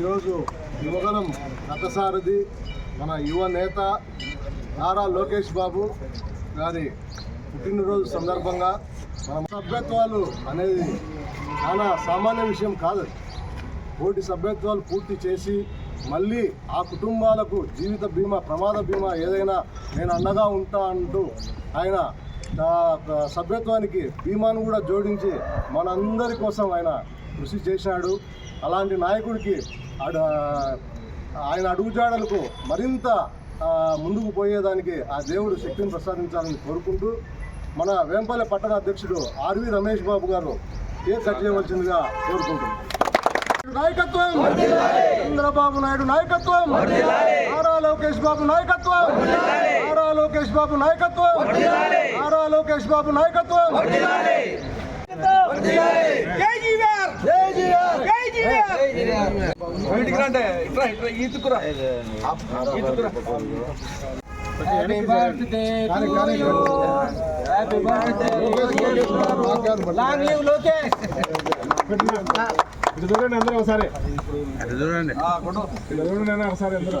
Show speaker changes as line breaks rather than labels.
ఈరోజు యువగణం రథసారథి మన యువ నేత నారా లోకేష్ బాబు గారి పుట్టినరోజు సందర్భంగా మన సభ్యత్వాలు అనేది చాలా సామాన్య విషయం కాదు. కోటి సభ్యత్వాలు పూర్తి చేసి మళ్ళీ ఆ కుటుంబాలకు జీవిత బీమా ప్రమాద బీమా ఏదైనా నేను అండగా ఉంటా అంటూ ఆయన సభ్యత్వానికి బీమాను కూడా జోడించి మనందరి కోసం ఆయన కృషి చేశాడు. అలాంటి నాయకుడికి అడ- ఆయన అడుగుజాడలకు మరింత ముందుకు పోయేదానికి ఆ దేవుడు శక్తిని ప్రసాదించాలని కోరుకుంటూ మన వేంపల్లె పట్టణ అధ్యక్షుడు ఆర్వి రమేష్ బాబు గారు కేక్ కట్ చేయవలసిందిగా కోరుకుంటున్నాం. నాయకత్వం! చంద్రబాబు నాయుడు నాయకత్వం! నారా లోకేష్ బాబు నాయకత్వం! నారా లోకేష్ బాబు నాయకత్వం! నారా లోకేష్ బాబు నాయకత్వం!
బయటికి రండి ఇట్లా ఇట్లా ఈతుకురా ఈతుకురా
హ్యాపీ బర్త్డే
కానీ కానీ
happy birthday long live Lokesh
ఇటు చూడండి అందరూ ఒకసారి చూడండి అన్న ఒకసారి అందరూ.